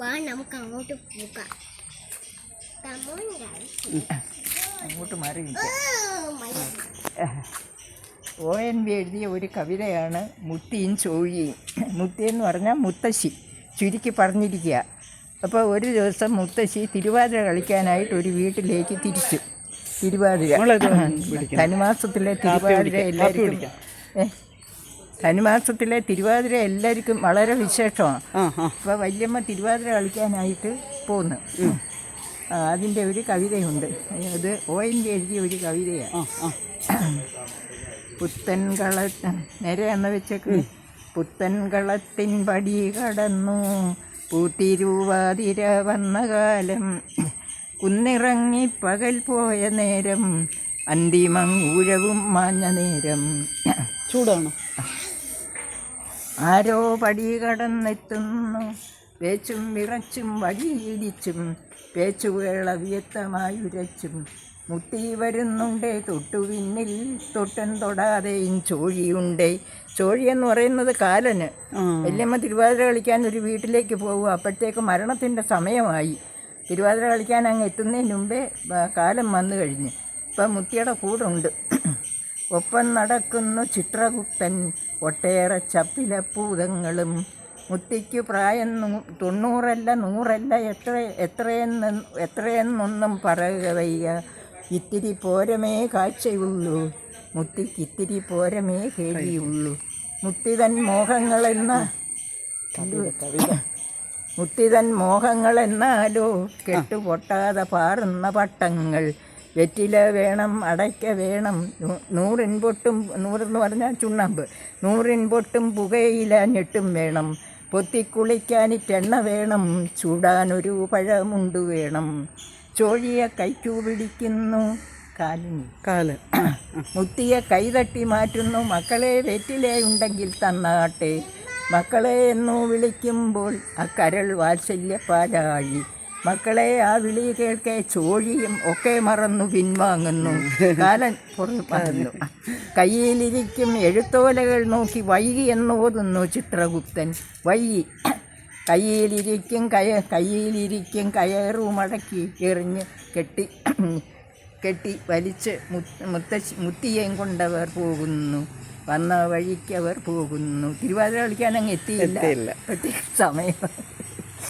വാ നമുക്ക് അങ്ങോട്ട് പോകാം. അങ്ങോട്ട് മാറി ഒ എൻ വി എഴുതിയ ഒരു കവിതയാണ് മുത്തിയും ചോഴിയും മുത്തി എന്ന് പറഞ്ഞാൽ മുത്തശ്ശി. ചുരുക്കി പറഞ്ഞിരിക്കുക. അപ്പോൾ ഒരു ദിവസം മുത്തശ്ശി തിരുവാതിര കളിക്കാനായിട്ട് ഒരു വീട്ടിലേക്ക് തിരിച്ചു. തിരുവാതിര. ധനുമാസത്തിലെ തിരുവാതിര എല്ലാവർക്കും ധനുമാസത്തിലെ തിരുവാതിര എല്ലാവർക്കും വളരെ വിശേഷമാണ്. അപ്പോൾ വല്യമ്മ തിരുവാതിര കളിക്കാനായിട്ട് പോകുന്നു അതിന്റെ ഒരു കവിതയുണ്ട്. അത് ഒ എൻ എഴുതിയ ഒരു കവിതയാണ് പുത്തൻ കള നേരെ എന്ന് വെച്ചേക്ക്. പുത്തൻ കളത്തിൻ പടി കടന്നു. പൂത്തിരുവാതിര വന്ന കാലം. കുന്നിറങ്ങി പകൽ പോയ നേരം. അന്തിമം ഊഴവും മാഞ്ഞ നേരം. ചൂടാണോ? ആരോ പടി കടന്നെത്തുന്നു. പേച്ചും വിറച്ചും വഴിയിടിച്ചും പേച്ചുവേള വിയത്തമായുരച്ചും മുട്ടി മുത്തി വരുന്നുണ്ടേ തൊട്ടുവിന്നിൽ തൊട്ടൻ തൊടാതെയും ചോഴിയുണ്ടേ ചോഴി എന്ന് പറയുന്നത് കാലന്. വല്യമ്മ തിരുവാതിര കളിക്കാൻ ഒരു വീട്ടിലേക്ക് പോകുക അപ്പോഴത്തേക്ക് മരണത്തിന്റെ സമയമായി. തിരുവാതിര കളിക്കാൻ അങ്ങ് എത്തുന്നതിന് മുമ്പേ കാലം വന്നു കഴിഞ്ഞു. ഇപ്പം മുത്തിയുടെ കൂടുണ്ട്. ഒപ്പം നടക്കുന്നു ചിത്രഗുപ്തൻ. ഒട്ടേറെ ചപ്പിലപ്പൂതങ്ങളും മുത്തിക്ക് പ്രായം തൊണ്ണൂറല്ല നൂറല്ല എത്ര എത്രയെന്ന് എത്രയെന്നൊന്നും പറയുക വയ്യ. ഇത്തിരി പോരമേ കാഴ്ചയുള്ളൂ. മുത്തിക്ക് ഇത്തിരി പോരമേ കേൾവിയുള്ളൂ മുത്തിതൻ മോഹങ്ങളെന്ന മുത്തിതൻ മോഹങ്ങളെന്നാലോ കെട്ടുപൊട്ടാതെ പാറുന്ന പട്ടങ്ങൾ. വെറ്റില വേണം അടയ്ക്ക വേണം നൂറിൻ പൊട്ടും നൂറെന്ന് പറഞ്ഞാൽ ചുണ്ണാമ്പ്. നൂറിൻ പൊട്ടും പുകയില ഞെട്ടും വേണം. പൊത്തിക്കുളിക്കാനിട്ടെണ്ണ വേണം ചൂടാനൊരു പഴമുണ്ട് വേണം. ചോഴിയെ കൈക്കു പിടിക്കുന്നു കാലിനി. കാൽ. മുത്തിയെ കൈതട്ടി മാറ്റുന്നു മക്കളെ വെറ്റിലേ ഉണ്ടെങ്കിൽ തന്നാട്ടെ. മക്കളെ എന്നു വിളിക്കുമ്പോൾ അക്കരൾ വാത്സല്യ പാലാഴി മക്കളെ ആ വിളി കേൾക്കെ ചോഴിയും ഒക്കെ മറന്നു പിൻവാങ്ങുന്നു. കാലൻ പുറ- പറഞ്ഞു കയ്യിലിരിക്കും എഴുത്തോലകൾ നോക്കി വൈകി എന്നോതുന്നു ചിത്രഗുപ്തൻ. വൈകി. കയ്യിലിരിക്കും കയ കയ്യിലിരിക്കും കയറു മടക്കി എറിഞ്ഞ് കെട്ടി കെട്ടി വലിച്ച് മുത്ത മുത്തശ്ശി മുത്തിയേം കൊണ്ടവർ പോകുന്നു. വന്ന വഴിക്ക് അവർ പോകുന്നു. തിരുവാതിര കളിക്കാൻ അങ്ങ് എത്തിയില്ല. എത്തിയില്ല. സമയം.